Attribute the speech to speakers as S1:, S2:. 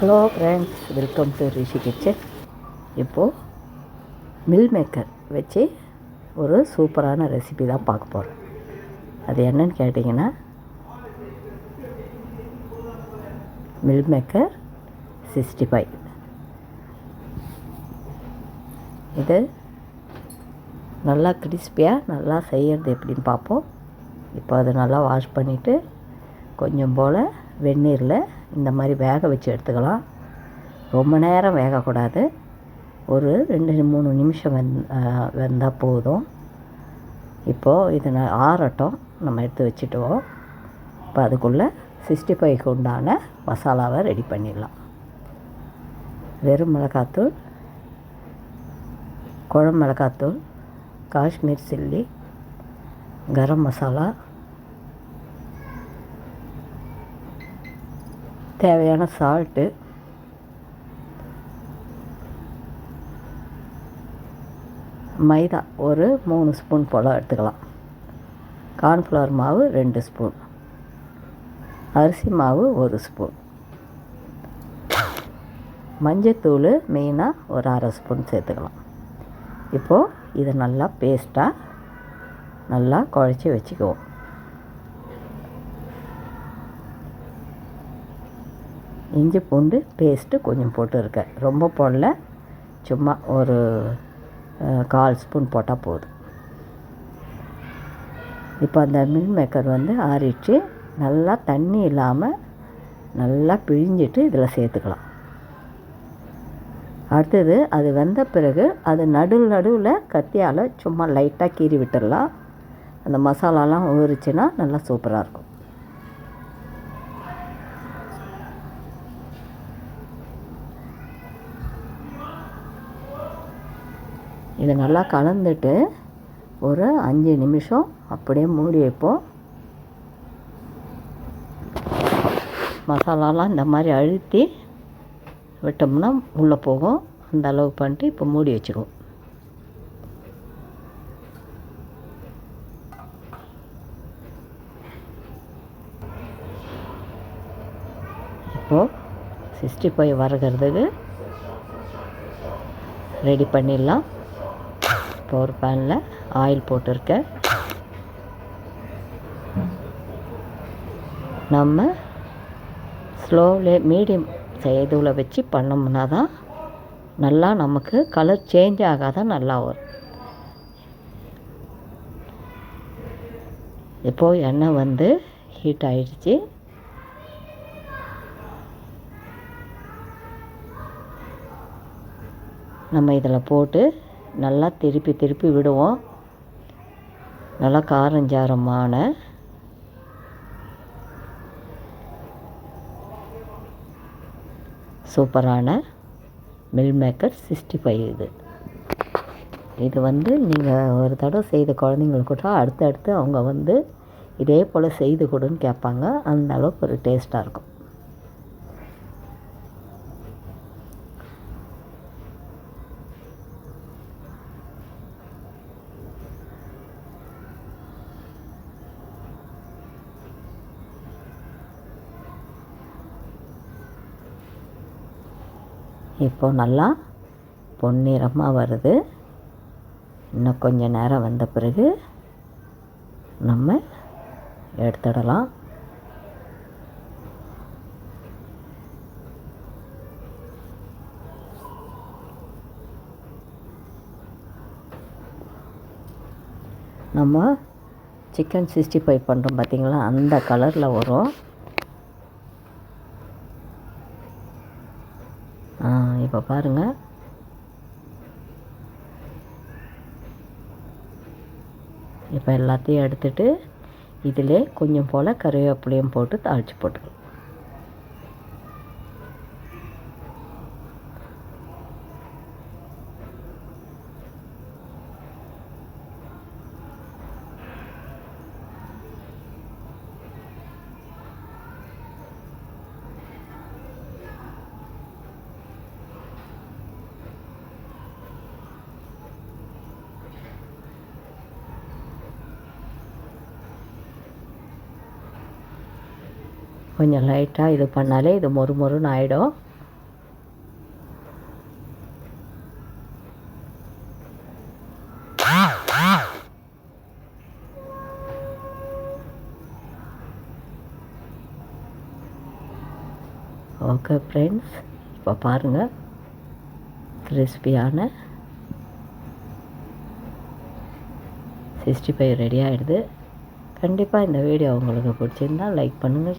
S1: Hello friends welcome to Rishi kitchen இப்போது meal maker வச்சு ஒரு சூப்பரான ரெசிபி தான் பார்க்க போகிறோம் அது என்னன்னு கேட்டிங்கன்னா மில் மேக்கர் சிக்ஸ்டி ஃபைவ் இது நல்லா கிறிஸ்பியாக நல்லா செய்கிறது எப்படின்னு பார்ப்போம். இப்போ அதை நல்லா வாஷ் பண்ணிவிட்டு கொஞ்சம் போல் வெந்நீரில் இந்த மாதிரி வேக வச்சு எடுத்துக்கலாம். ரொம்ப நேரம் வேகக்கூடாது. ஒரு ரெண்டு மூணு நிமிஷம் வெந் வெந்தால் போதும். இப்போது இது நான் ஆறட்டும். நம்ம எடுத்து வச்சுட்டுவோம். இப்போ அதுக்குள்ளே சிக்ஸ்டி ஃபைவ்க்கு உண்டான மசாலாவை ரெடி பண்ணிடலாம். வெறும் மிளகாத்தூள் குழம்பு மிளகாத்தூள் காஷ்மீர் சில்லி கரம் மசாலா தேவையான சால்ட்டு மைதா ஒரு மூணு ஸ்பூன் போல் எடுத்துக்கலாம். கார்ன்ஃப்ளவர் மாவு ரெண்டு ஸ்பூன் அரிசி மாவு ஒரு ஸ்பூன் மஞ்சத்தூள் மெயினாக ஒரு அரை ஸ்பூன் சேர்த்துக்கலாம். இப்போது இதை நல்லா பேஸ்ட்டாக நல்லா குழச்சி வச்சுக்குவோம். இஞ்சி பூண்டு பேஸ்ட்டு கொஞ்சம் போட்டு இருக்கேன் ரொம்ப போடல. சும்மா ஒரு கால் ஸ்பூன் போட்டால் போதும். இப்போ அந்த மில் மேக்கர் வந்து ஆறிடுச்சு. நல்லா தண்ணி இல்லாமல் நல்லா பிழிஞ்சிட்டு இதில் சேர்த்துக்கலாம். அடுத்தது அது வெந்த பிறகு அது நடு நடுவில் கத்தியால் சும்மா லைட்டாக கீறி விட்டுடலாம். அந்த மசாலாலாம் ஊறிச்சுன்னா நல்லா சூப்பராக இருக்கும். இதை நல்லா கலந்துட்டு ஒரு அஞ்சு நிமிஷம் அப்படியே மூடி வைப்போம். மசாலாலாம் இந்த மாதிரி அழுத்தி விட்டோம்னா உள்ளே போகும். அந்த அளவு பண்ணிட்டு இப்போ மூடி வச்சுருவோம் இப்போது சிக்ஸ்டி ஃபைவ் வறுக்கிறதுக்கு ரெடி பண்ணிடலாம். இப்போ ஒரு பேனில் ஆயில் போட்டிருக்கேன். நம்ம ஸ்லோவிலே மீடியம் இதுவில் வச்சு பண்ணோம்னா தான் நல்லா நமக்கு கலர் சேஞ்ச் ஆகாதான் நல்லா வரும். இப்போது எண்ணெய் வந்து ஹீட் ஆயிடுச்சு. நம்ம இதில் போட்டு நல்லா திருப்பி திருப்பி விடுவோம். நல்லா காரஞ்சாரமான சூப்பரான மில் மேக்கர் சிக்ஸ்டி ஃபைவ் இது. இது வந்து நீங்கள் ஒரு தடவை செய்த குழந்தைங்களுக்கு கூட அடுத்து அடுத்து அவங்க வந்து இதே போல் செய்து கொடுன்னு கேட்பாங்க. அந்த அளவுக்கு ஒரு டேஸ்ட்டாக இருக்கும். இப்போ நல்லா பொன்னிறமாக வருது. இன்னும் கொஞ்ச நேரம் வந்த பிறகு நம்ம எடுத்துடலாம். நம்ம சிக்கன் சிக்ஸ்டி ஃபைவ் பண்ணுறோம் பார்த்திங்களா? அந்த கலரில் வரும். இப்போ பாருங்கள் இப்போ எல்லாத்தையும் எடுத்துட்டு இதிலே கொஞ்சம் போல் கறிவேப்பிலையும் போட்டு தாளித்து போட்டுக்கலாம் கொஞ்சம் லைட்டாக இது பண்ணாலே இது மொறு மொறுன்னு ஆகிடும் ஓகே ஃப்ரெண்ட்ஸ் இப்போ பாருங்கள் கிறிஸ்பியான சிக்ஸ்டி ஃபைவ் ரெடி ஆகிடுது கண்டிப்பாக இந்த வீடியோ உங்களுக்கு பிடிச்சிருந்தால் லைக் பண்ணுங்கள்